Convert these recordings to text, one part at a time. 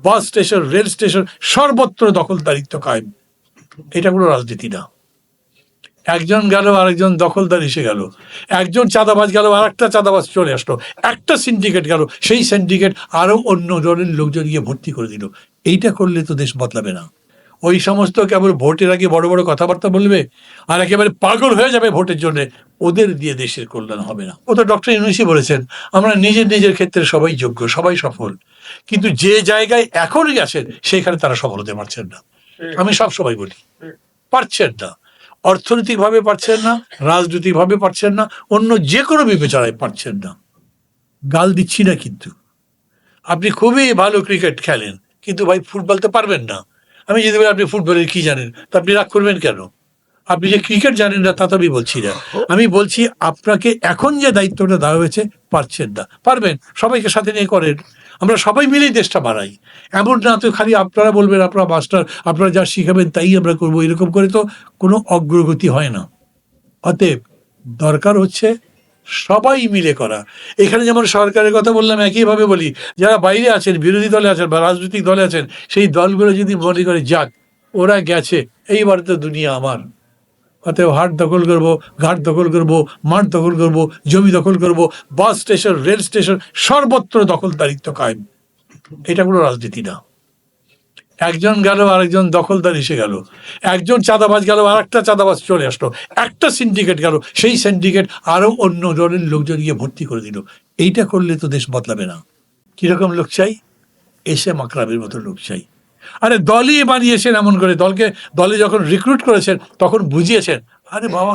Bus station, rail station, সর্বত্র দখলদারিত্ব কায়েম। এটা কোনো রাজনীতি না। একজন গেল, আরেকজন দখলদার এসে গেল। একজন চাঁদাবাজ গেল আর একটা চাঁদাবাজ চলে আসলো। একটা সিন্ডিকেট গেল, সেই সিন্ডিকেট আরও অন্য ধরনের লোকজন গিয়ে ভর্তি করে দিল। এইটা করলে তো দেশ বদলাবে না। ওই সমস্ত কেবল ভোটের আগে বড় বড় কথাবার্তা বলবে আর একেবারে পাগল হয়ে যাবে ভোটের জন্য। ওদের দিয়ে দেশের কল্যাণ হবে না। ও তো ডক্টর ইউনুসি বলেছেন আমরা নিজের নিজের ক্ষেত্রে সবাই যোগ্য সবাই সফল। কিন্তু যে জায়গায় এখন গেছেন সেখানে তারা সফল হতে পারছেন না। আমি সব সময় বলি। পারছেন না। অর্থনৈতিকভাবে পারছেন না রাজনৈতিকভাবে পারছেন না অন্য যে কোনো বিবেচনায় পারছেন না। গাল দিচ্ছি না কিন্তু। আপনি খুবই ভালো ক্রিকেট খেলেন কিন্তু ভাই ফুটবল তো পারবেন না। আমি যদি বলি আপনি ফুটবলের কি জানেন? তা আপনি রাগ করবেন কেন? আপনি যে ক্রিকেট জানেন না, তা তো আমি বলছি না। আমি বলছি, আপনাকে এখন যে দায়িত্বটা দেওয়া হয়েছে, পারছেন না। পারবেন, সবাইকে সাথে নিয়ে করেন। আমরা সবাই মিলেই দেশটা বাড়াই এমন না তো খালি আপনারা বলবেন, আপনারা মাস্টার, আপনারা যা শিখাবেন, তাই আমরা করব, এরকম করে তো কোনো অগ্রগতি হয় না। অতএব দরকার হচ্ছে সবাই মিলে করা। এখানে যেমন সরকারের কথা বললাম, একইভাবে বলি, যারা বাইরে আছেন, বিরোধী দলে আছেন বা রাজনৈতিক দলে আছেন, সেই দলগুলো যদি মনে করে, যাক, ওরা গেছে, এইবার তো দুনিয়া আমার। অতএব হাট দখল করব, ঘাট দখল করব, মাঠ দখল করব, জমি দখল করব, বাস স্টেশন, রেল স্টেশন সর্বত্র দখলদারিত্ব কায়েম। এটা কোনো রাজনীতি না। একজন গেল, আরেকজন দখলদার এসে গেল। একজন চাঁদাবাজ গেল আর একটা চাঁদাবাজ চলে আসলো। একটা সিন্ডিকেট গেল, সেই সিন্ডিকেট আরও অন্য ধরনের লোকজন গিয়ে ভর্তি করে দিল। এইটা করলে তো দেশ বদলাবে না। কীরকম লোক চাই? এসে মাকরাবের মতো লোক চাই। আরে দলই বানিয়েছেন এমন করে। দলকে, দলে যখন রিক্রুট করেছেন, তখন বুঝিয়েছেন, আরে বাবা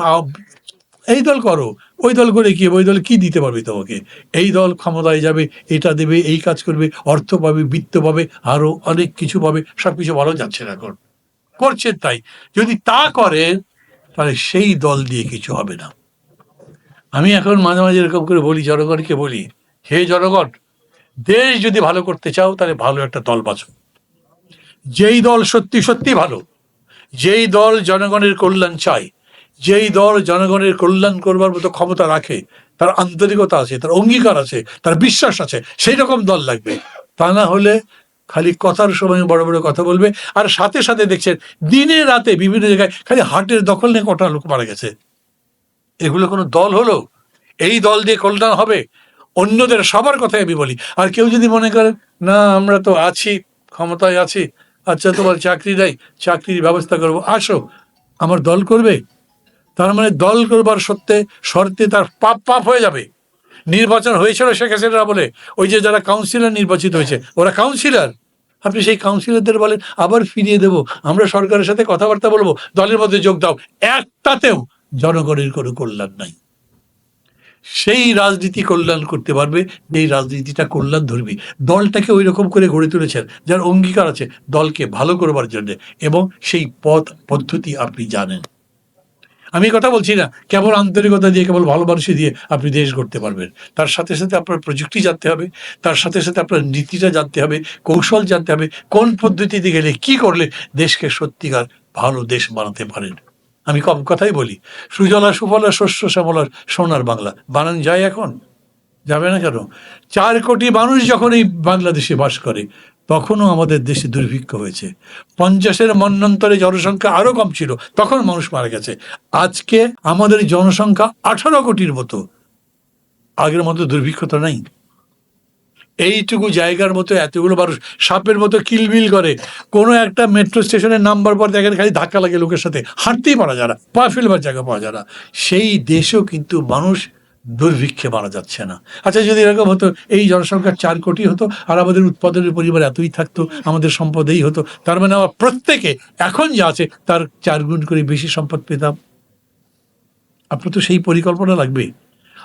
এই দল করো, ওই দল করে কি ওই দল কি দিতে পারবে তোমাকে? এই দল ক্ষমতায় যাবে, এটা দেবে, এই কাজ করবে, অর্থ পাবে, বৃত্ত পাবে, আরও অনেক কিছু পাবে সব কিছু ভালো যাচ্ছে না এখন। করছেন তাই। যদি তা করেন, তাহলে সেই দল দিয়ে কিছু হবে না। আমি এখন মাঝে মাঝে এরকম করে বলি, জনগণকে বলি, হে জনগণ, দেশ যদি ভালো করতে চাও, তাহলে ভালো একটা দল বাছো। যেই দল সত্যি সত্যি ভালো, যেই দল জনগণের কল্যাণ চায়, যেই দল জনগণের কল্যাণ করবার মতো ক্ষমতা রাখে, তার আন্তরিকতা আছে, তার অঙ্গীকার আছে, তার বিশ্বাস আছে, সেই রকম দল লাগবে। তা না হলে খালি কথার সময় বড় বড় কথা বলবে, আর সাথে সাথে দেখছেন দিনে রাতে বিভিন্ন জায়গায় খালি হাটের দখল নিয়ে কটা লোক মারা গেছে। এগুলো কোনো দল হলো? এই দল দিয়ে কল্যাণ হবে? অন্যদের সবার কথাই আমি বলি। আর কেউ যদি মনে করেন না, আমরা তো আছি, ক্ষমতায় আছি আচ্ছা তোমার চাকরি দেয় চাকরির ব্যবস্থা করব। আসো, আমার দল করবে। তার মানে দল করবার সত্ত্বে শর্তে তার পাপ পাপ হয়ে যাবে। নির্বাচন হয়েছিল শেখ হাসিনা বলে ওই যে যারা কাউন্সিলর নির্বাচিত হয়েছে, ওরা কাউন্সিলর আপনি সেই কাউন্সিলরদের বলেন, আবার ফিরিয়ে দেব। আমরা সরকারের সাথে কথাবার্তা বলব, দলের মধ্যে যোগ দাও। একটাতেও জনগণের কোনো কল্যাণ নাই। সেই রাজনীতি কল্যাণ করতে পারবে এই রাজনীতিটা কল্যাণ ধর্মী দলটাকে ওই রকম করে গড়ে তুলেছেন, যার অঙ্গীকার আছে দলকে ভালো করবার জন্য, এবং সেই পথ পদ্ধতি আপনি জানেন। আমি কথা বলছি না, কেবল আন্তরিকতা দিয়ে, কেবল ভালো মানুষই দিয়ে আপনি দেশ গড়তে পারবেন। তার সাথে সাথে আপনার প্রযুক্তি জানতে হবে, তার সাথে সাথে আপনার নীতিটা জানতে হবে, কৌশল জানতে হবে, কোন পদ্ধতিতে গেলে কি করলে দেশকে সত্যিকার ভালো দেশ বানাতে পারেন। আমি কম কথাই বলি। সুজলা সুফলা শস্য শ্যামলার সোনার বাংলা। বানান যায় এখন? যাবে না কেন? চার কোটি মানুষ যখন এই বাংলাদেশে বাস করে, তখনও আমাদের দেশে দুর্ভিক্ষ হয়েছে। পঞ্চাশের মন্বন্তরে জনসংখ্যা আরও কম ছিল, তখন মানুষ মারা গেছে। আজকে আমাদের জনসংখ্যা আঠারো কোটির মতো। আগের মতো দুর্ভিক্ষ তো নাই। এইটুকু জায়গার মতো এতগুলো মানুষ। সাপের মতো কিলবিল করে। কোনো একটা মেট্রো স্টেশনের নাম্বার পর দেখেন খালি ধাক্কা লাগে লোকের সাথে। হাঁটতেই পারা যারা পা ফেলবার জায়গা পাওয়া না। সেই দেশেও কিন্তু মানুষ দুর্ভিক্ষে মারা যাচ্ছে না। আচ্ছা যদি এরকম হতো, এই জনসংখ্যা চার কোটি হতো, আর আমাদের উৎপাদনের পরিমাণ এতই থাকতো, আমাদের সম্পদ এই হতো, তার মানে আমার প্রত্যেকে এখন যা আছে, তার চার গুণ করে বেশি সম্পদ পেতাম। আপনার তো সেই পরিকল্পনা লাগবে।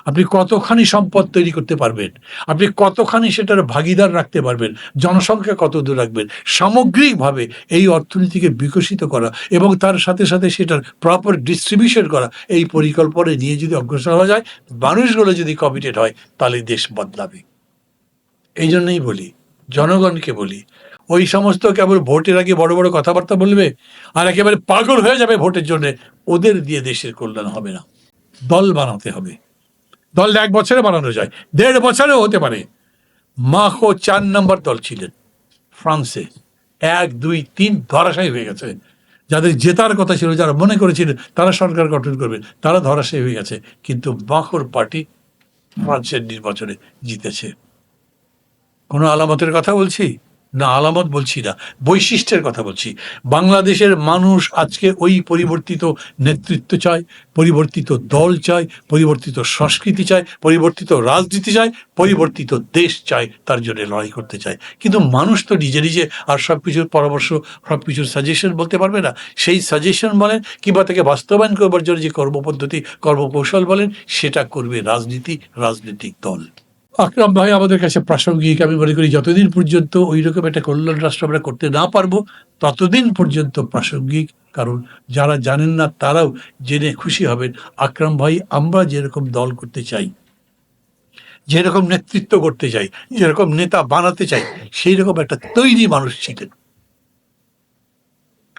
আপনি কতখানি সম্পদ তৈরি করতে পারবেন? আপনি কতখানি সেটার ভাগিদার রাখতে পারবেন? জনসংখ্যা কত দূর রাখবেন? সামগ্রিকভাবে এই অর্থনীতিকে বিকশিত করা এবং তার সাথে সাথে সেটার প্রপার ডিস্ট্রিবিউশন করা এই পরিকল্পনা নিয়ে যদি অগ্রসর হওয়া যায়, মানুষগুলো যদি কমিটেড হয়, তাহলে দেশ বদলাবে। এই জন্যই বলি, জনগণকে বলি, ওই সমস্ত কেবল ভোটের আগে বড় বড় কথাবার্তা বলবে? আর একেবারে পাগল হয়ে যাবে ভোটের জন্য। ওদের দিয়ে দেশের কল্যাণ হবে না। দল বানাতে হবে। দল এক বছরে বানানো যায়। দেড় বছরেও হতে পারে। মাখো চার নম্বর দল ছিলেন ফ্রান্সে। এক, দুই, তিন ধরাশায়ী হয়ে গেছে। যাদের জেতার কথা ছিল, যারা মনে করেছিলেন তারা সরকার গঠন করবে, তারা ধরাশায়ী হয়ে গেছে। কিন্তু মাখোর পার্টি ফ্রান্সের নির্বাচনে জিতেছে। কোনো আলামতের কথা বলছি? না, আলামত বলছি না, বৈশিষ্ট্যের কথা বলছি। বাংলাদেশের মানুষ আজকে ওই পরিবর্তিত নেতৃত্ব চায়, পরিবর্তিত দল চায়, পরিবর্তিত সংস্কৃতি চায়, পরিবর্তিত রাজনীতি চায়, পরিবর্তিত দেশ চায়, তার জন্য লড়াই করতে চায়। কিন্তু মানুষ তো নিজে নিজে আর সব কিছুর পরামর্শ সব কিছুর সাজেশন বলতে পারবে না। সেই সাজেশন বলেন কিংবা তাকে বাস্তবায়ন করবার জন্য যে কর্মপদ্ধতি, কর্মকৌশল বলেন, সেটা করবে রাজনীতি, রাজনৈতিক দল। আকরাম ভাই আমাদের কাছে প্রাসঙ্গিক, আমি মনে করি যতদিন পর্যন্ত ওই রকম একটা কল্যাণ রাষ্ট্র আমরা করতে না পারব, ততদিন পর্যন্ত প্রাসঙ্গিক, কারণ যারা জানেন না তারাও জেনে খুশি হবেন। আকরাম ভাই, আমরা যেরকম দল করতে চাই, যেরকম নেতৃত্ব করতে চাই, যেরকম নেতা বানাতে চাই সেই রকম একটা তৈরি মানুষ ছিলেন।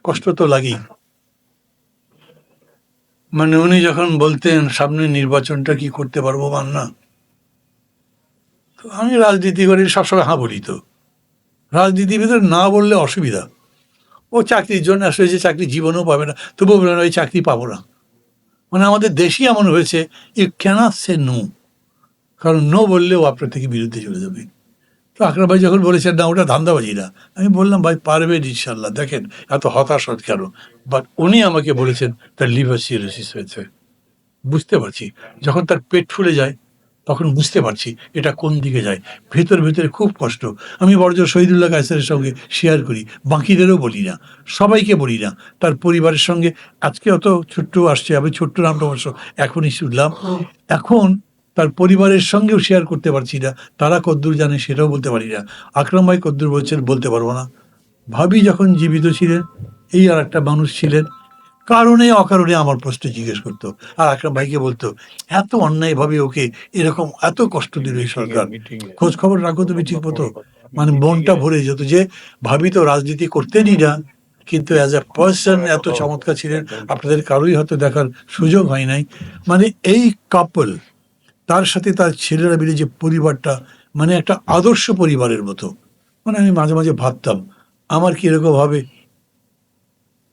কষ্ট তো লাগেই। মানে উনি যখন বলতেন, সামনে নির্বাচনটা কি করতে পারব বা না? আমি রাজনীতি করি, সবসময় হাঁ বলি তো। রাজনীতির ভিতরে না বললে অসুবিধা। ও চাকরির জন্য আসলে যে চাকরি জীবনেও পাবে না, তবুও বলে ওই চাকরি পাবো না। মানে আমাদের দেশই এমন হয়েছে ইউ ক্যানাট সে নো কারণ নো বললেও আপনার থেকে বিরুদ্ধে চলে যাবে। তো আকরাম ভাই যখন বলেছেন, না, ওটা ধান্দাবাজি না। আমি বললাম, ভাই পারবেন ইনশাল্লাহ দেখেন, এত হতাশ হত কেন? বাট উনি আমাকে বলেছেন, তার লিভার সিরোসিস হয়েছে। বুঝতে পারছি। যখন তার পেট ফুলে যায় তখন বুঝতে পারছি এটা কোন দিকে যায়। ভেতর, ভেতরে খুব কষ্ট। আমি বড়জোর শহীদুল্লাহ কায়সারের সঙ্গে শেয়ার করি। বাকিদেরও বলি না। সবাইকে বলি না। তার পরিবারের সঙ্গে আজকে অত ছোট্ট আসছে, আমি ছোট্ট নামটা অবশ্য এখনই শুনলাম। এখন তার পরিবারের সঙ্গেও শেয়ার করতে পারছি না। তারা কদ্দূর জানে, সেটাও বলতে পারি না। আকরাম ভাই কদ্দূর বলছেন, বলতে পারব না। ভাবি যখন জীবিত ছিলেন, এই আর একটা মানুষ ছিলেন। কারণে অকারণে আমার প্রশ্ন জিজ্ঞেস করতো। আর আকরাম ভাইকে বলতো এত অন্যায়ভাবে ওকে এরকম এত কষ্ট দিল এই সরকার। খোঁজ খবর রাখো তুমি ঠিক মতো। মানে মনটা ভরে যেত যে ভাবি তো রাজনীতি করতেনই না কিন্তু অ্যাজ এ পার্সন এত চমৎকার ছিলেন আপনাদের কারোই হয়তো দেখার সুযোগ হয় নাই। মানে এই কাপল তার সাথে তার ছেলেরা মিলে যে পরিবারটা মানে একটা আদর্শ পরিবারের মতো। মানে আমি মাঝে মাঝে ভাবতাম আমার কি এরকম হবে?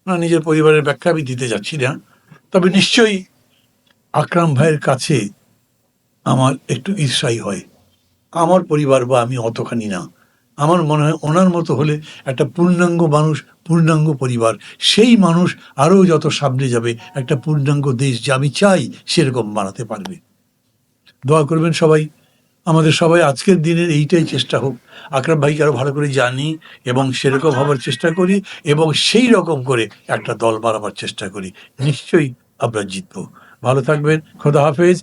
না, নিজের পরিবারের ব্যাখ্যা আমি দিতে যাচ্ছি না। তবে নিশ্চয়ই আকরাম ভাইয়ের কাছে আমার একটু ঈর্ষাই হয়। আমার পরিবার বা আমি অতখানি না। আমার মনে হয় ওনার মতো হলে একটা পূর্ণাঙ্গ মানুষ, পূর্ণাঙ্গ পরিবার, সেই মানুষ আরও যত সামনে যাবে, একটা পূর্ণাঙ্গ দেশ যে আমি চাই, সেরকম বানাতে পারবে। দোয়া করবেন সবাই। আমাদের সবাই আজকের দিনের এইটাই চেষ্টা হোক। আকরাম ভাইকে আরও ভালো করে জানি এবং সেরকম হবার চেষ্টা করি এবং সেই রকম করে একটা দল বাড়াবার চেষ্টা করি। নিশ্চয়ই আমরা জিতব। ভালো থাকবেন। খোদা হাফেজ।